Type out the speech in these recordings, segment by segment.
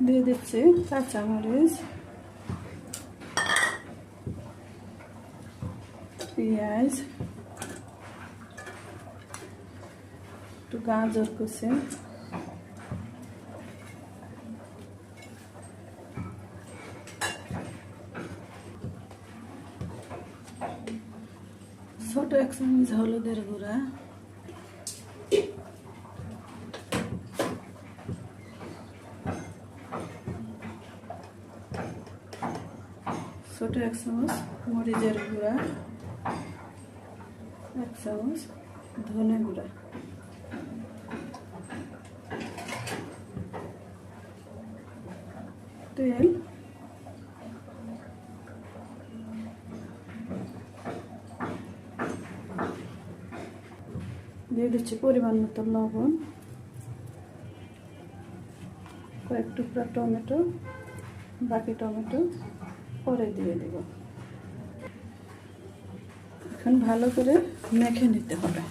দিয়ে দিচ্ছি কাঁচামরিচ পেঁয়াজ একটু গাজর কুচি ছোট এক চামচ হলুদের গুঁড়া ছোট এক চামচ মরিচের গুঁড়া, এক চামচ ধনে গুঁড়া। তেল। দিয়ে দিচ্ছি পরিমাণ মতো লবণ। কয়েক টুকরা টমেটো, বাকি টমেটো। পরে দিয়ে দেব। এখন ভালো করে মেখে নিতে হবে।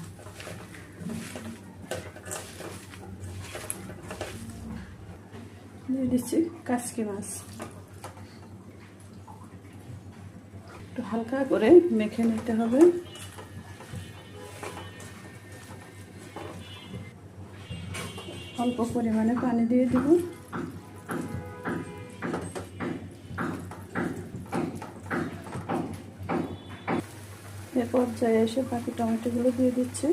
দিয়ে দিচ্ছি কাচকি মাছ। একটু হালকা করে মেখে নিতে হবে। অল্প পরিমাণে পানি দিয়ে দিব। এ পর্যায়ে এসে বাকি টমেটোগুলো দিয়ে দিচ্ছি।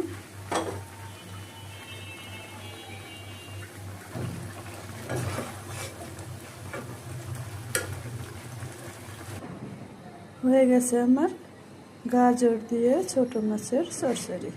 হয়ে গেছে আমার গাজর দিয়ে ছোট মাছের সরসারি